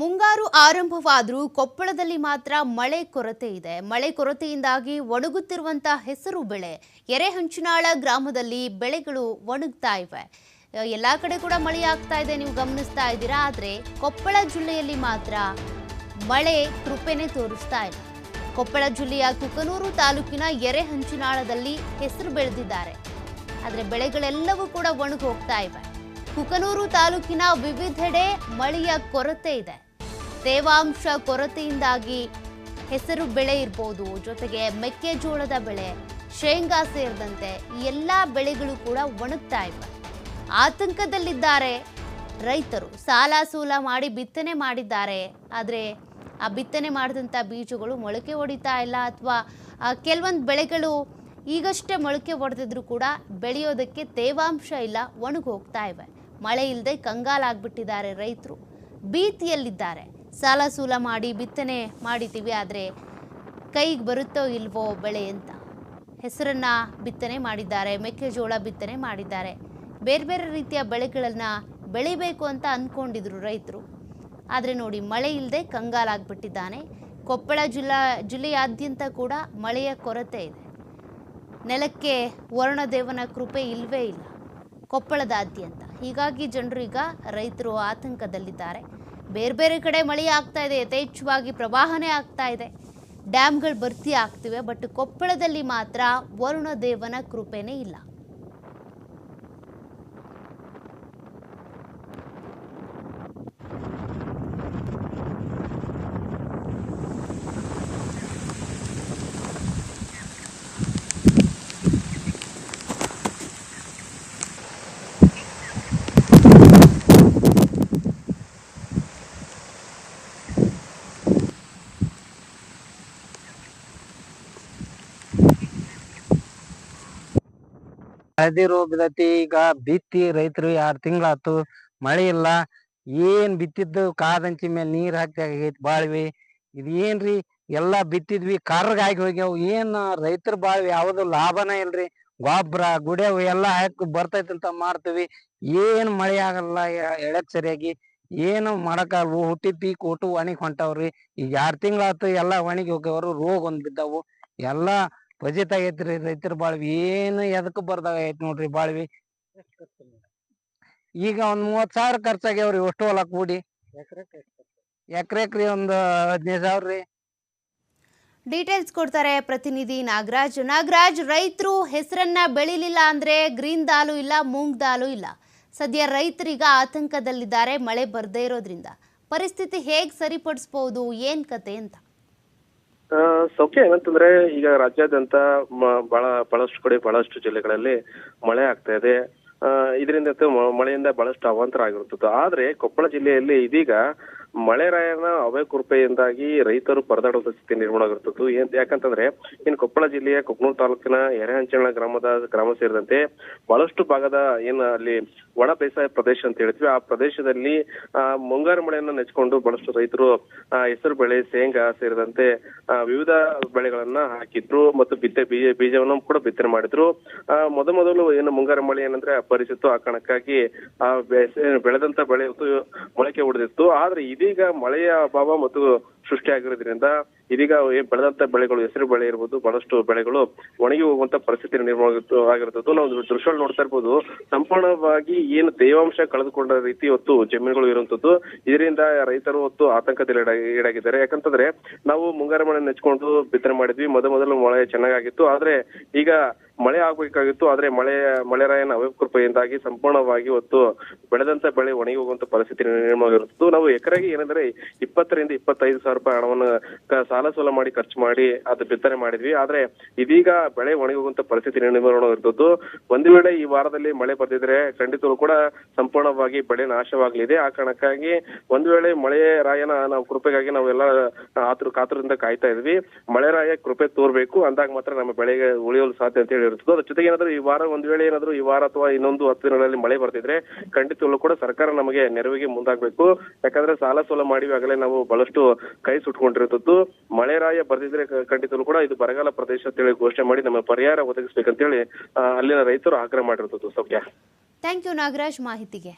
ಮುಂಗಾರು ಆರಂಭವಾದರೂ ಕೊಪ್ಪಳದಲ್ಲಿ ಮಾತ್ರ ಮಳೆ ಕೊರತೆ ಇದೆ. ಮಳೆ ಕೊರತೆಯಿಂದಾಗಿ ಒಣಗುತ್ತಿರುವಂತಹ ಹೆಸರು ಬೆಳೆ. ಎರೆಹಂಚಿನಾಳ ಗ್ರಾಮದಲ್ಲಿ ಬೆಳೆಗಳು ಒಣಗ್ತಾ ಇವೆ. ಎಲ್ಲ ಎಲ್ಲಾ ಕಡೆ ಕೂಡ ಮಳೆ ಆಗ್ತಾ ಇದೆ, ನೀವು ಗಮನಿಸ್ತಾ ಇದ್ದೀರಾ? ಆದರೆ ಕೊಪ್ಪಳ ಜಿಲ್ಲೆಯಲ್ಲಿ ಮಾತ್ರ ಮಳೆ ಕೃಪೆನೆ ತೋರಿಸ್ತಾ ಇಲ್ಲ. ಕೊಪ್ಪಳ ಜಿಲ್ಲೆಯ ಕುಕನೂರು ತಾಲೂಕಿನ ಎರೆಹಂಚಿನಾಳದಲ್ಲಿ ಹೆಸರು ಬೆಳೆದಿದ್ದಾರೆ. ಆದರೆ ಬೆಳೆಗಳೆಲ್ಲವೂ ಕೂಡ ಒಣಗಿ ಹೋಗ್ತಾ ಇವೆ. ಕುಕನೂರು ತಾಲೂಕಿನ ವಿವಿಧೆಡೆ ಮಳೆಯ ಕೊರತೆ ಇದೆ. ತೇವಾಂಶ ಕೊರತೆಯಿಂದಾಗಿ ಹೆಸರು ಬೆಳೆ ಇರ್ಬೋದು, ಜೊತೆಗೆ ಮೆಕ್ಕೆಜೋಳದ ಬೆಳೆ, ಶೇಂಗಾ ಸೇರಿದಂತೆ ಎಲ್ಲ ಬೆಳೆಗಳು ಕೂಡ ಒಣಗ್ತಾ ಇವೆ. ಆತಂಕದಲ್ಲಿದ್ದಾರೆ ರೈತರು. ಸಾಲ ಸೂಲ ಮಾಡಿ ಬಿತ್ತನೆ ಮಾಡಿದ್ದಾರೆ. ಆದರೆ ಆ ಬಿತ್ತನೆ ಮಾಡಿದಂಥ ಬೀಜಗಳು ಮೊಳಕೆ ಹೊಡಿತಾ ಇಲ್ಲ ಅಥವಾ ಕೆಲವೊಂದು ಬೆಳೆಗಳು ಈಗಷ್ಟೇ ಮೊಳಕೆ ಹೊಡೆದಿದ್ರು ಕೂಡ ಬೆಳೆಯೋದಕ್ಕೆ ತೇವಾಂಶ ಇಲ್ಲ, ಒಣಗೋಗ್ತಾ ಇವೆ. ಮಳೆ ಇಲ್ಲದೆ ಕಂಗಾಲಾಗ್ಬಿಟ್ಟಿದ್ದಾರೆ ರೈತರು. ಭೀತಿಯಲ್ಲಿದ್ದಾರೆ. ಸಾಲ ಸೂಲ ಮಾಡಿ ಬಿತ್ತನೆ ಮಾಡಿದ್ದೀವಿ, ಆದರೆ ಕೈಗೆ ಬರುತ್ತೋ ಇಲ್ವೋ ಬೆಳೆ ಅಂತ. ಹೆಸರನ್ನು ಬಿತ್ತನೆ ಮಾಡಿದ್ದಾರೆ, ಮೆಕ್ಕೆಜೋಳ ಬಿತ್ತನೆ ಮಾಡಿದ್ದಾರೆ. ಬೇರೆ ಬೇರೆ ರೀತಿಯ ಬೆಳೆಗಳನ್ನು ಬೆಳಿಬೇಕು ಅಂತ ಅಂದ್ಕೊಂಡಿದ್ರು ರೈತರು. ಆದರೆ ನೋಡಿ, ಮಳೆ ಇಲ್ಲದೆ ಕಂಗಾಲಾಗ್ಬಿಟ್ಟಿದ್ದಾನೆ ಕೊಪ್ಪಳ ಜಿಲ್ಲಾ, ಜಿಲ್ಲೆಯಾದ್ಯಂತ ಕೂಡ ಮಳೆಯ ಕೊರತೆ ಇದೆ. ನೆಲಕ್ಕೆ ವರುಣದೇವನ ಕೃಪೆ ಇಲ್ಲವೇ ಇಲ್ಲ. ಕೊಪ್ಪಳದಾದ್ಯಂತ. ಹೀಗಾಗಿ ಜನರು ಈಗ ರೈತರು ಆತಂಕದಲ್ಲಿದ್ದಾರೆ. ಬೇರೆ ಬೇರೆ ಕಡೆ ಮಳೆ ಆಗ್ತಾ ಇದೆ, ಯಥೇಚ್ಛವಾಗಿ ಪ್ರವಾಹನೇ ಆಗ್ತಾ ಇದೆ. ಡ್ಯಾಮ್ಗಳು ಭರ್ತಿ ಆಗ್ತಿವೆ, ಬಟ್ ಕೊಪ್ಪಳದಲ್ಲಿ ಮಾತ್ರ ವರುಣದೇವನ ಕೃಪೆನೇ ಇಲ್ಲ. ಹಳದಿ ರೋಗ ಬಿದ್ದೈತಿ, ಈಗ ಬಿತ್ತಿ ರೈತರು ಎರಡ್ ತಿಂಗಳಾತು ಮಳಿ ಇಲ್ಲ. ಏನ್ ಬಿತ್ತಿದ್ದು? ಕಾದಂಚಿ ಮೇಲೆ ನೀರ್ ಹಾಕಿ ಆಗೈತಿ ಬಾಳ್ವಿ. ಇದ್ ಏನ್ರಿ? ಎಲ್ಲಾ ಬಿತ್ತಿದ್ವಿ ಕರ್ಗಾಗಿ ಹೋಗ್ಯಾವ. ಏನ್ ರೈತರ ಬಾಳ್ವಿ? ಯಾವ್ದು ಲಾಭನ ಇಲ್ರಿ. ಗೊಬ್ಬರ ಗುಡೆವು ಎಲ್ಲಾ ಹಾಕಿ ಬರ್ತೈತಿ ಅಂತ ಮಾಡ್ತೀವಿ. ಏನ್ ಮಳಿ ಆಗಲ್ಲ ಎಳಕ್ ಸರಿಯಾಗಿ. ಏನು ಮಾಡಕ್ಕಾಗಲ್ವು ಹುಟ್ಟಿ ಪೀಕ್ ಒಟ್ಟು ಒಣಗಿ ಹೊಂಟಾವ್ರಿ. ಈಗ ಎರಡ್ ತಿಂಗಳಾತು ಎಲ್ಲಾ ಒಣಗಿ ಹೋಗ್ಯಾವ್ರು. ರೋಗ ಒಂದ್ ಬಿದ್ದಾವು. ಎಲ್ಲಾ ಫಜಿತ್ ಆಗೈತ್ರಿ ರೈತರ ಬಾಳ್ವಿ. ಏನು ಎದಕ್ ಬರ್ದಾಗೈತಿ ನೋಡ್ರಿ ಬಾಳ್ವಿ. ಈಗ ಒಂದ್ ಮೂವತ್ ಸಾವಿರ ಖರ್ಚಾಗ್ಯಾವ್ರಿ ಅಷ್ಟು ಹೊಲ ಕೂಡಿ. ಎಕರೆಕ್ರಿ ಒಂದ್ ಹದಿನೈದು ಸಾವಿರ ರೀ. ಡೀಟೇಲ್ಸ್ ಕೊಡ್ತಾರೆ ಪ್ರತಿನಿಧಿ ನಾಗರಾಜ್. ನಾಗರಾಜ್, ರೈತರು ಹೆಸರನ್ನ ಬೆಳಿಲಿಲ್ಲ ಅಂದ್ರೆ ಗ್ರೀನ್ ದಾಲು ಇಲ್ಲ, ಮೂಂಗ್ ದಾಲು ಇಲ್ಲ. ಸದ್ಯ ರೈತರಿಗ ಆತಂಕದಲ್ಲಿದ್ದಾರೆ, ಮಳೆ ಬರ್ದೇ ಇರೋದ್ರಿಂದ. ಪರಿಸ್ಥಿತಿ ಹೇಗ್ ಸರಿಪಡಿಸ್ಬೋದು, ಏನ್ ಕತೆ ಅಂತ. ಸೌಖ್ಯ ಏನಂತಂದ್ರೆ ಈಗ ರಾಜ್ಯಾದ್ಯಂತ ಬಹಳ, ಬಹಳಷ್ಟು ಕಡೆ ಬಹಳಷ್ಟು ಜಿಲ್ಲೆಗಳಲ್ಲಿ ಮಳೆ ಆಗ್ತಾ ಇದೆ. ಇದರಿಂದ ಮಳೆಯಿಂದ ಬಹಳಷ್ಟು ಅವಾಂತರ ಆಗಿರುತ್ತದೆ ಆದ್ರೆ ಕೊಪ್ಪಳ ಜಿಲ್ಲೆಯಲ್ಲಿ ಇದೀಗ ಮಳೆರಾಯನ ಅವೇ ಕೃಪೆಯಿಂದಾಗಿ ರೈತರು ಪರದಾಡುವ ಸ್ಥಿತಿ ನಿರ್ಮಾಣ ಆಗಿರ್ತದ್ದು ಏನ್ ಯಾಕಂತಂದ್ರೆ ಇನ್ ಕೊಪ್ಪಳ ಜಿಲ್ಲೆಯ ಕೊಕ್ಕನೂರು ತಾಲೂಕಿನ ಎರೆಹಂಚಳ ಗ್ರಾಮದ ಗ್ರಾಮ ಸೇರಿದಂತೆ ಬಹಳಷ್ಟು ಭಾಗದ ಏನ್ ಅಲ್ಲಿ ಒಣ ಬೇಸಾಯ ಪ್ರದೇಶ ಅಂತ ಹೇಳ್ತೀವಿ. ಆ ಪ್ರದೇಶದಲ್ಲಿ, ಆ, ಮುಂಗಾರು ಮಳೆಯನ್ನ ನೆಚ್ಕೊಂಡು ಬಹಳಷ್ಟು ರೈತರು ಹೆಸರು ಬೆಳೆ, ಶೇಂಗಾ ಸೇರಿದಂತೆ ವಿವಿಧ ಬೆಳೆಗಳನ್ನ ಹಾಕಿದ್ರು ಮತ್ತು ಬಿತ್ತೆ ಬೀಜ, ಬೀಜವನ್ನು ಕೂಡ ಬಿತ್ತನೆ ಮಾಡಿದ್ರು. ಮೊದ ಮೊದಲು ಏನು ಮುಂಗಾರು ಮಳೆ ಏನಂದ್ರೆ ಅಪ್ಪರಿಸಿತ್ತು ಆ ಕಾರಣಕ್ಕಾಗಿ ಆ ಬೆಳೆದಂತ ಬೆಳೆ ಮೊಳಕೆ ಹೊಡೆದಿತ್ತು. ಆದ್ರೆ ಇದೀಗ ಮಳೆಯ ಅಭಾವ ಮತ್ತು ಸೃಷ್ಟಿಯಾಗಿರೋದ್ರಿಂದ ಇದೀಗ ಏನ್ ಬೆಳೆದಂತ ಬೆಳೆಗಳು, ಹೆಸರು ಬೆಳೆ ಇರ್ಬೋದು, ಬಹಳಷ್ಟು ಬೆಳೆಗಳು ಒಣಗಿ ಹೋಗುವಂತ ಪರಿಸ್ಥಿತಿ ನಿರ್ಮಾಣ ಆಗಿರ್ತದ್ದು ನಾವು ದೃಶ್ಯ ನೋಡ್ತಾ ಇರ್ಬೋದು, ಸಂಪೂರ್ಣವಾಗಿ ಏನು ತೇವಾಂಶ ಕಳೆದುಕೊಂಡ ರೀತಿ ಇವತ್ತು ಜಮೀನುಗಳು ಇರುವಂತದ್ದು, ಇದರಿಂದ ರೈತರು ಹೊತ್ತು ಆತಂಕದಲ್ಲಿ ಈಡಾಗಿದ್ದಾರೆ. ಯಾಕಂತಂದ್ರೆ ನಾವು ಮುಂಗಾರು ಮಳೆ ನೆಚ್ಕೊಂಡು ಬಿತ್ತನೆ ಮಾಡಿದ್ವಿ. ಮೊದ ಮೊದಲು ಮಳೆ ಚೆನ್ನಾಗಾಗಿತ್ತು. ಆದ್ರೆ ಈಗ ಮಳೆ ಆಗ್ಬೇಕಾಗಿತ್ತು, ಆದ್ರೆ ಮಳೆ, ಮಳೆರಾಯನ ಅವಕೃಪೆಯಿಂದಾಗಿ ಸಂಪೂರ್ಣವಾಗಿ ಇವತ್ತು ಬೆಳೆದಂತ ಬೆಳೆ ಒಣಗಿ ಹೋಗುವಂತ ಪರಿಸ್ಥಿತಿ ನಿರ್ಮಾಣವಾಗಿರುತ್ತದೆ ನಾವು ಎಕರೆಗೆ ಏನಂದ್ರೆ ಇಪ್ಪತ್ತರಿಂದ ಇಪ್ಪತ್ತೈದು ಸಾವಿರ ರೂಪಾಯಿ ಹಣವನ್ನು ಸಾಲ ಸೋಲ ಮಾಡಿ ಖರ್ಚು ಮಾಡಿ ಅದು ಬಿತ್ತನೆ ಮಾಡಿದ್ವಿ. ಆದ್ರೆ ಇದೀಗ ಬೆಳೆ ಒಣಗಿ ಹೋಗುವಂತ ಪರಿಸ್ಥಿತಿ ನಿರ್ಮಾಣವಾಗಿರುತ್ತದೆ ಒಂದು ವೇಳೆ ಈ ವಾರದಲ್ಲಿ ಮಳೆ ಬರ್ತಿದ್ರೆ ಖಂಡಿತವೂ ಕೂಡ ಸಂಪೂರ್ಣವಾಗಿ ಬೆಳೆ ನಾಶವಾಗಲಿದೆ. ಆ ಕಾರಣಕ್ಕಾಗಿ ಒಂದು ವೇಳೆ ಮಳೆ ರಾಯನ ನಾವು ಕೃಪೆಗಾಗಿ ನಾವೆಲ್ಲ ಆತುರ, ಕಾತುರದಿಂದ ಕಾಯ್ತಾ ಇದ್ವಿ. ಮಳೆ ರಾಯ ಕೃಪೆ ತೋರ್ಬೇಕು. ಅಂದಾಗ ಮಾತ್ರ ನಮ್ಮ ಬೆಳೆಗೆ ಉಳಿಯಲು ಸಾಧ್ಯ ಅಂತ ಹೇಳಿ ಇರ್ತದೆ ಅದ್ರ ಜೊತೆಗೆ ಏನಾದ್ರು ಈ ವಾರ ಒಂದ್ ವೇಳೆ ಏನಾದ್ರು ಈ ವಾರ ಅಥವಾ ಇನ್ನೊಂದು ಹತ್ತು ದಿನಗಳಲ್ಲಿ ಮಳೆ ಬರ್ತಿದ್ರೆ ಖಂಡಿತವಾಗ್ಲೂ ಕೂಡ ಸರ್ಕಾರ ನಮಗೆ ನೆರವಿಗೆ ಮುಂದಾಗಬೇಕು. ಯಾಕಂದ್ರೆ ಸಾಲ ಸೋಲ ಮಾಡಿ ಆಗಲೇ ನಾವು ಬಹಳಷ್ಟು ಕೈ ಸುಟ್ಕೊಂಡಿರುತ್ತದ್ದು. ಮಳೆ ರಾಯ ಬರ್ದಿದ್ರೆ ಖಂಡಿತಲ್ಲೂ ಕೂಡ ಇದು ಬರಗಾಲ ಪ್ರದೇಶ ಅಂತ ಹೇಳಿ ಘೋಷಣೆ ಮಾಡಿ ನಮ್ಮ ಪರಿಹಾರ ಒದಗಿಸ್ಬೇಕಂತ ಹೇಳಿ ಅಲ್ಲಿನ ರೈತರು ಆಗ್ರಹ ಮಾಡಿರುತ್ತದ್ದು ಸೌಖ್ಯ. ಥ್ಯಾಂಕ್ ಯು ನಾಗರಾಜ್ ಮಾಹಿತಿಗೆ.